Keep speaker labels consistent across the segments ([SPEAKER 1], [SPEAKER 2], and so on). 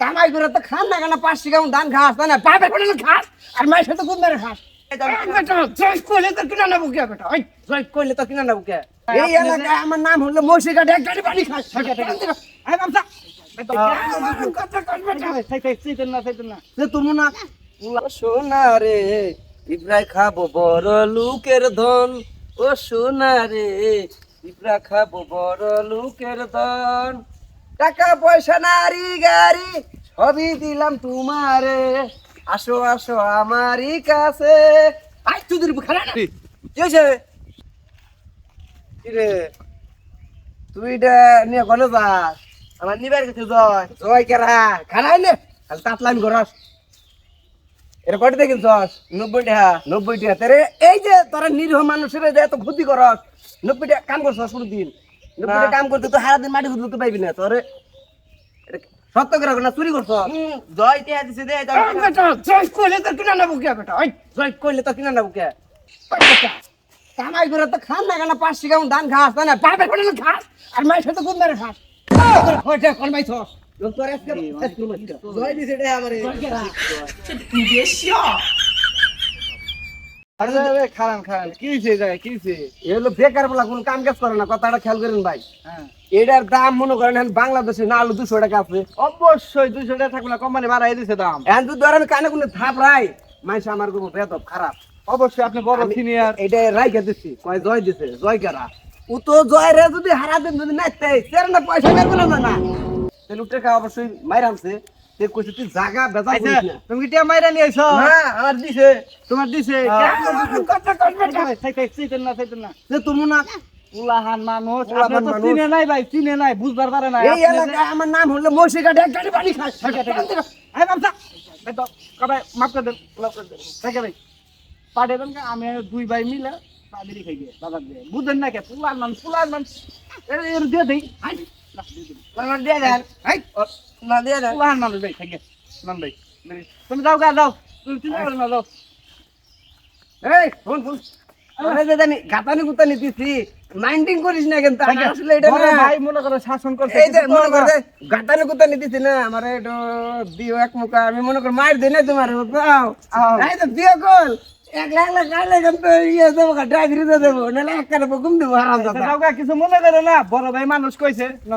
[SPEAKER 1] কামাই করে তো খান না কেন? পাঁচ টাকা ধান খাস না? বাপের পেটে খাস আর মায়ের সাথে গুদ মেরে খাস। কিনা কিনা আমার নাম হলো মৌসি কাটে এক গাড়ি পানি খাস। এই বামসা তুমি না সোনা রে ইব্রাই খাব বড় লুকের ধন। ও সোনা রে ইব্রা খাব বড় লুকের ধন। টাকা পয়সা নারী গাড়ি সবই দিলাম তোমারে। আসো আসো আমারই কাছে। আই তুই দিবি খারাপ কি হয়েছে? কি তুই এটা নিয়ে গলে যাস আমার নিবার গেছে জয়। জয় কেরা? খারাই নে। খালি তাতলাম করস এটা কয়টা দেখেন দশ নব্বই টাকা। নব্বই টাকা। তারে এই যে তোরা নিরীহ মানুষের যে এত ক্ষতি করস নব্বই টাকা কাম করছ শুরু দিন কাম করতে তো সারা দিন মাটি খুঁজতে পাইবি না তোরে। সত্য করে না চুরি করছ?
[SPEAKER 2] জয় টিয়া দিছে দে
[SPEAKER 1] জয় কইলে তো কিনা নেব কে বেটা? জয় কইলে তো কিনা নেব কে? ওই বেটা, কামাই করে তো খান না কেন পাঁচ টাকা ধান তাই না? বাপের পেটে খাস আর মায়ের সাথে গুদ মেরে খাস। কয়টা কলমাই থস তোর আজকে জয় দিছে রে আমারে
[SPEAKER 2] আরে খারান খারান কি হইছে জায়গায় কি হইছে?
[SPEAKER 1] এ বেকার বলা কোন কাম কাজ করে না কথাটা খেয়াল করেন ভাই।
[SPEAKER 2] হ্যাঁ।
[SPEAKER 1] এটার দাম মনে করেন বাংলাদেশে না আলু দুশো টাকা আছে।
[SPEAKER 2] অবশ্যই দুইশো টাকা থাকলে কোম্পানি বাড়াই দিছে দাম।
[SPEAKER 1] এখন ধরেন কানে কোনো থাপ রাই মাইসে আমার কোনো বেদব খারাপ।
[SPEAKER 2] অবশ্যই আপনি বড় সিনিয়র
[SPEAKER 1] এটা কয় জয় দিছে? জয় কেরা? ও তো জয় রে যদি হারা দিন যদি না পয়সা বের করলাম না তাহলে অবশ্যই মাইর কইছে তুই জাগা বেজা
[SPEAKER 2] আচ্ছা।
[SPEAKER 1] করিস না।
[SPEAKER 2] তুমি কি মাইরা নিয়ে আইছো?
[SPEAKER 1] না আমার দিছে।
[SPEAKER 2] তোমার দিছে।
[SPEAKER 1] না।
[SPEAKER 2] না।
[SPEAKER 1] যে তুমি না
[SPEAKER 2] উলাহান মানুষ আপনি তো। চিনে নাই ভাই চিনে নাই বুঝবার পারে না
[SPEAKER 1] এই এলাকায় আমার নাম হলো মৌসি কাটে এক গাড়ি পানি খাস
[SPEAKER 2] এই বামসা তো কবে? মাফ করে দেন মাফ করে দেন। ভাই। পাঠিয়ে দেন আমি দুই ভাই মিলে খাই গিয়ে দিয়ে। বুঝেন না কে? পুলার মানুষ পুলার মানুষ। এর দিয়ে দেই। না, দিয়ে দিন। ও,
[SPEAKER 1] না দিয়ে দেন
[SPEAKER 2] পুলার মানুষ ভাই খাই নাম ভাই তুমি যাও গা যাও। তুমি চিন্তা করো না যাও।
[SPEAKER 1] এই ফোন ফোন আরে দাদা গাতানি গুতানি দিছি মাইন্ডিং করিস না কিন্তু আমি আসলে এটা না।
[SPEAKER 2] ভাই মনে করো শাসন করছে
[SPEAKER 1] এই যে
[SPEAKER 2] কিছু
[SPEAKER 1] মনে
[SPEAKER 2] করো
[SPEAKER 1] করে গাতানি গুতানি দিছি না আমার একটু দিও এক মুখা। আমি মনে করি মার দিই না তোমার দাও এই তো দিও কল এক লাখ লাখ গাইলে কিন্তু ইয়ে দেবো ড্রাইভারি দিয়ে দেবো নাহলে এক কানে ঘুম দেবো আরাম
[SPEAKER 2] আচ্ছা, কিছু মনে করে না বড় ভাই মানুষ কইছে। না,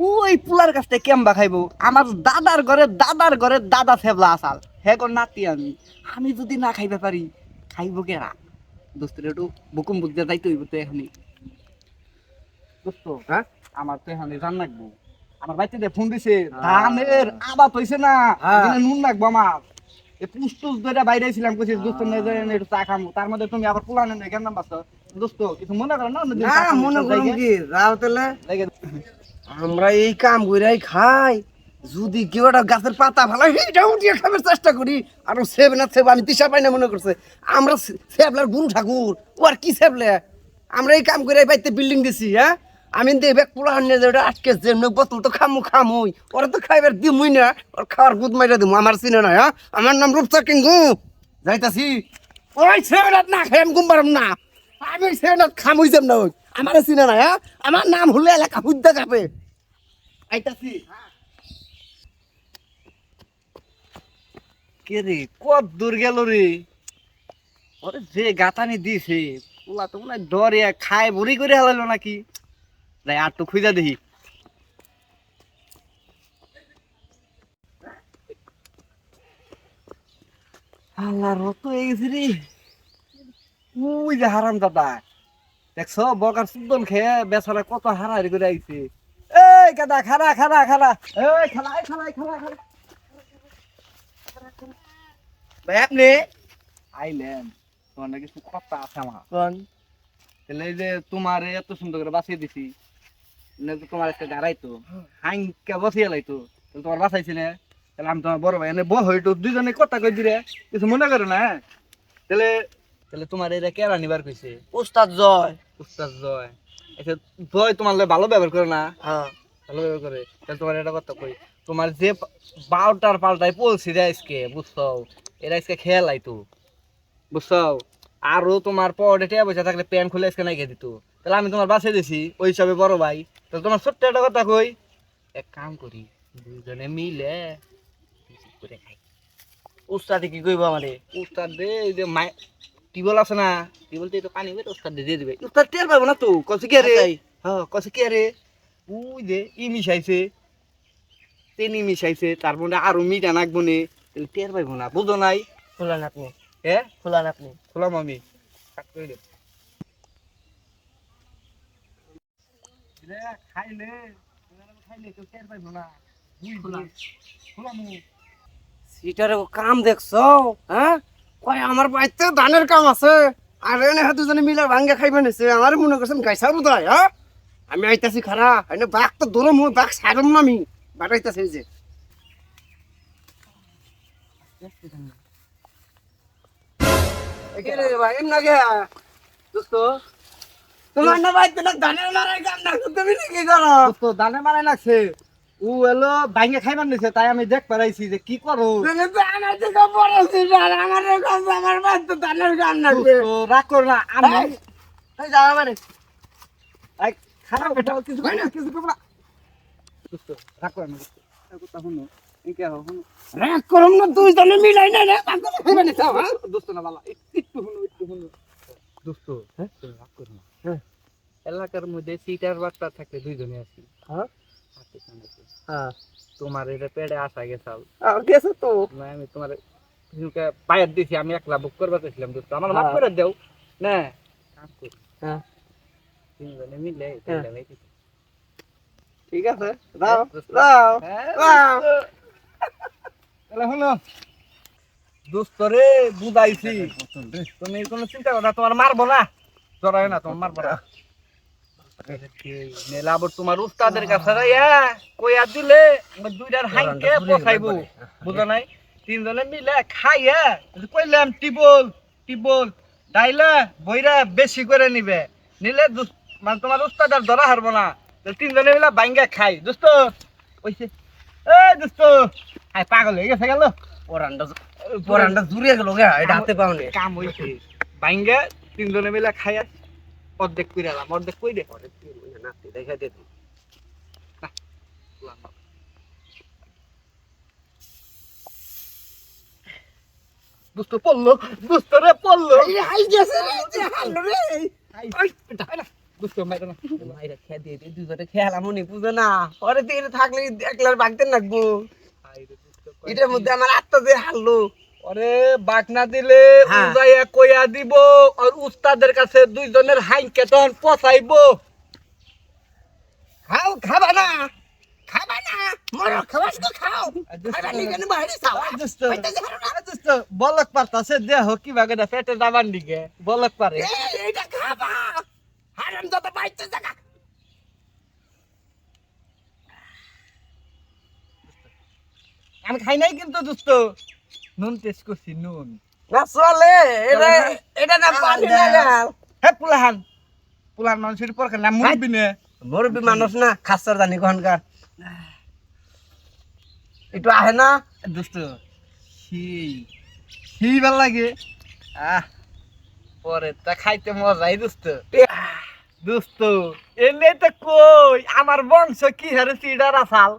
[SPEAKER 2] ওই পুলার কাছ থেকে কেম্বা খাইবো। আমার দাদার ঘরে দাদার ঘরে দাদা সেবলা আসাল নাতি আমি। আমি যদি না খাইতে পারি খাইবো কেরা দোস্তের একটু বুকুম বুঝতে যাইতে হইব তো এখনই দোস্ত
[SPEAKER 1] হ্যাঁ?
[SPEAKER 2] আমার তো এখানে রান লাগবো। আমার বাড়িতে দিয়ে ফোন দিছে
[SPEAKER 1] হ্যাঁ।
[SPEAKER 2] ধানের আবাদ হইছে না
[SPEAKER 1] হ্যাঁ।
[SPEAKER 2] নুন লাগবো আমার। এই পুস্তুস ধরে বাইরে ছিলাম কইছি দোস্ত নিয়ে যাই একটু চা খামু। তার মধ্যে তুমি আবার পুলানে কেন নাম্বার দোস্ত কিছু মনে করো না
[SPEAKER 1] না মনে
[SPEAKER 2] যাইগে।
[SPEAKER 1] কি যাও তাহলে। আমরা এই কাম কইরাই খাই। যদি কেউ একটা গাছের পাতা ভালো সেইটা উঠিয়ে খাবার চেষ্টা করি। আর সেব না সেব, আমি দিশা পাই না মনে করছে। আমরা সেবলার গুরু ঠাকুর, ও আর কি সেবলে? আমরা এই কাম করে বাইতে বিল্ডিং দিছি হ্যাঁ? আমি দেখবে পোলা নিয়ে যে ওটা আটকে যেমন বোতল তো খামু খামুই। ওরা তো খাইবার দিমুই না, ওর খাওয়ার গুদ মাইরা দিমু, আমার চিনে না হ্যাঁ? আমার নাম রূপসা কিঙ্গু। যাইতাছি। ওই সেবনাথ না খাই, আমি ঘুম না। আমি সেবনাথ খামুই যাম না আমার চিনে না হ্যাঁ আমার নাম হলে এলাকা হুদ্দা কাপে। আইতাছি
[SPEAKER 2] কে রে, কত দূর গেল রে ওরে যে গাতানি দিছে পোলা তো মনে ডরে খায় বুড়ি করে হালাইলো নাকি? যাই আর তো খুঁজা দেখি। আল্লাহ রত হয়ে রে ওই যে হারাম দাদা। দেখছ বকার সুদন খেয়ে বেচারা কত হারাহারি করে আইছে। এই গাদা খারা খারা খারা এই খালাই খালাই খালা খালা
[SPEAKER 1] ভাই আপনি?
[SPEAKER 2] আইলেন। তোমার না কিছু কথা আছে আমার।
[SPEAKER 1] কোন?
[SPEAKER 2] তাহলে এই যে তোমার এত সুন্দর করে বাঁচিয়ে দিছি তোমার একটা গাড়াই তো হাইঙ্কা বসিয়ে লাইতো তাহলে তোমার বাঁচাইছি না। তাহলে আমি তোমার বড় ভাই এনে বহ একটু দুজনে কথা কই দিরে কিছু মনে করো না হ্যাঁ? তাহলে তাহলে তোমার এটা কেরা নিবার কইছে?
[SPEAKER 1] উস্তাদ জয়।
[SPEAKER 2] উস্তাদ জয়। আচ্ছা জয় তোমার লগে ভালো ব্যবহার করে না?
[SPEAKER 1] হ্যাঁ।
[SPEAKER 2] ভালো ব্যবহার করে? তাহলে তোমার এটা কথা কই তোমার যে বারোটার পাল্টায় পলছি রে আজকে বুঝছ? এরা আজকে খেয়ালাই তো বুঝছ? আরও তোমার পরে টিয়া পয়সা থাকলে প্যান্ট খুলে আজকে নাইকে দিত। তাহলে আমি তোমার বাসে দিছি ওই হিসাবে বড় ভাই। তাহলে তোমার ছোট্ট একটা কথা কই এক কাম করি দুজনে মিলে করে খাই।
[SPEAKER 1] উস্তাদি কি কইবা আমারে?
[SPEAKER 2] উস্তাদ যে মাই টিবল আছে না টিবল তো পানি বের উস্তাদ দে দিয়ে দিবে। উস্তাদ টের পাবো না তো? কসে কে রে?
[SPEAKER 1] আচ্ছাই।
[SPEAKER 2] হ্যাঁ কসে কে রে? উই যে ই মিশাইছে। তেনি মিশাইছে তার মধ্যে আরও মিঠা নাকবো নে। তাহলে টের পাইবো না বুঝো নাই?
[SPEAKER 1] খুলান আপনি।
[SPEAKER 2] হ্যাঁ
[SPEAKER 1] খুলান আপনি।
[SPEAKER 2] খোলাম আমি। কাট করে দে খাইলে খাইলে কেউ টের পাইবো না। খোলাম।
[SPEAKER 1] কাম দেখছ হ্যাঁ? কয় আমার বাড়িতে ধানের কাম আছে। আর এনে হাতে দুজনে মিলে ভাঙ্গে খাইবে নিছে আমার মনে করছেন গাইসা বুদায় হ্যাঁ আমি আইতাছি খারা এনে বাঘ তো দূরে মুই বাঘ সারম না আমি। বাটাইতাছি যে। একে রে ভাই এম না গে
[SPEAKER 2] দোস্ত।
[SPEAKER 1] তোমার না বাড়িতে না ধানের মারাই কাম না তুমি কি করো?
[SPEAKER 2] দানে মারাই লাগছে। ও এলো ভাঙ্গে খাইবার নিছে তাই আমি দেখ পারাইছি যে কি করো।
[SPEAKER 1] আমার থেকে ধানের
[SPEAKER 2] রাগ কর না আমি
[SPEAKER 1] এই যা আমারে
[SPEAKER 2] খারাপ বেটা কিছু কই না কিছু করব না। দোস্ত রাগ কর না কথা শুনো এই কে হো শুনো।
[SPEAKER 1] রাগ করম না তুই জানে মিলাই না রে না হ্যাঁ?
[SPEAKER 2] দোস্ত না বালা একটু শুনো একটু শুনো। দোস্ত হ্যাঁ? রাগ কর না।
[SPEAKER 1] হ্যাঁ।
[SPEAKER 2] এলাকার মধ্যে সিটার বাচ্চা থাকতে দুইজনে আছি।
[SPEAKER 1] হ্যাঁ। হ্যাঁ
[SPEAKER 2] তোমার এটা পেড়ে আসা গেছাল
[SPEAKER 1] আর গেছে তো
[SPEAKER 2] না আমি তোমার কিছুকে পায়ের দিছি আমি একলা বুক করবার চাইছিলাম দোস্ত আমার মাফ
[SPEAKER 1] হ্যাঁ।
[SPEAKER 2] করে দেও না কাম করি
[SPEAKER 1] হ্যাঁ
[SPEAKER 2] তিনজনে মিলে
[SPEAKER 1] হ্যাঁ। ঠিক আছে দাও। দাও
[SPEAKER 2] হ্যাঁ,
[SPEAKER 1] দাও
[SPEAKER 2] তাহলে হলো দোস্ত রে বুঝাইছি তুমি কোনো চিন্তা করো না তোমার মারবো না জড়ায় না তোমার মারবো না নেলা আবার তোমার উস্তাদের কাছে রাইয়া কইয়া দিলে দুইটার হাইকে পচাইবো বুঝো নাই? তিনজনে মিলে খাইয়া কইলাম টিবল টিবল। ডাইলা বইরা বেশি করে নিবে। নিলে মানে তোমার উস্তাদ আর ধরা হারবো না। তিনজনে মিলে বাইঙ্গা খাই। দোস্ত কইছে এ দোস্ত। আই পাগল হয়ে গেছে গেল।
[SPEAKER 1] পরান্ডা পরান্ডা জুড়ে গেল গে এটা হাতে পাওনি।
[SPEAKER 2] কাম হইছে। বাইঙ্গা তিনজনে মিলে খাইয়া অর্ধেক কইরা এলাম অর্ধেক
[SPEAKER 1] নাতি দেখা দে
[SPEAKER 2] দুস্ত পড়ল রে পড়ল।
[SPEAKER 1] হাই গেছে রে হালো রে।
[SPEAKER 2] আই, এটা হয় না। দুস্ত মাইরা না।
[SPEAKER 1] মাইরা খেয়ে দিয়ে দে দুজনে খেয়ালাম বুঝো না। পরে থাকলে একলার লাগবো এটার মধ্যে আমার আত্মা যে হারলো।
[SPEAKER 2] ওরে বাক না দিলে
[SPEAKER 1] হ্যাঁ।
[SPEAKER 2] উজাইয়া কইয়া দিব আর উস্তাদের কাছে দুইজনের হাইকে তখন পচাইবো।
[SPEAKER 1] খাও খাবা না খাবা না মরো খাবাস তো খাও। খাবা নি। কেন বাইরে খাও
[SPEAKER 2] বলক পারতাছে দেহ কি ভাগে পেটে দাবান দিকে বলক পারে।
[SPEAKER 1] এই এটা খাবা। হারাম দাদা বাইতে জায়গা।
[SPEAKER 2] আমি খাই নাই কিন্তু দুস্ত নুন টেস্ট করছি নুন।
[SPEAKER 1] না চলে এটা এটা না পানি না
[SPEAKER 2] হে পুলাহান পুলাহান মানুষের পর মুরবি নে।
[SPEAKER 1] মানুষ না খাসার জানি কখনকার একটু আহে না।
[SPEAKER 2] দোস্ত সেই সেই ভালো লাগে। আহ পরে তা খাইতে মজাই দোস্ত দোস্ত এনে তো কই আমার বংশ কি হারে সিডার আসাল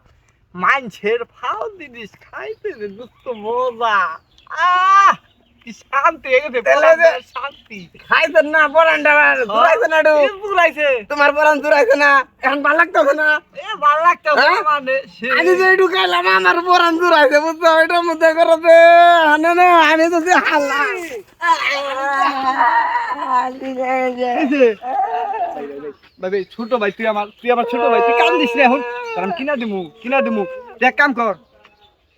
[SPEAKER 2] মানছের ফাও জিনিস খাইতে রে দোস্ত মজা আহ কি শান্তি হয়ে গেছে শান্তি
[SPEAKER 1] খাইছেন না পরানটা দূরাইছে না
[SPEAKER 2] বুলাইছে
[SPEAKER 1] তোমার পরান দূরাইছে না এখন ভালো লাগতেছে না
[SPEAKER 2] এ ভালো লাগতো
[SPEAKER 1] হ্যাঁ?
[SPEAKER 2] মানে
[SPEAKER 1] আমি যে একটু খাইলাম আমার পরান দূরাইছে বুঝছ এটার মধ্যে করতে আনে না আমি তো যে হাল্লা
[SPEAKER 2] ভাবি, ছোট ভাই, তুই আমার তুই আমার ছোট ভাই, তুই কাম দিস না এখন কারণ কিনা দিমু কিনা দিমু। তুই এক কাম কর।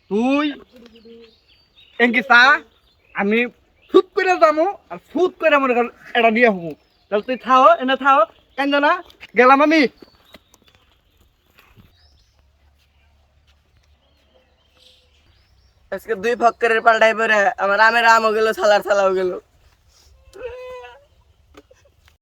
[SPEAKER 2] তুই এঙ্কি চা, আমি ফুট করে যামু আর ফুট করে কর এটা নিয়ে হব তাহলে তুই থাও, এনে থাও কেন না। গেলাম আমি।
[SPEAKER 1] আজকে দুই ফক্করের পাল্টাই পরে আমার আমের আমও গেল, সালার সালাও গেল।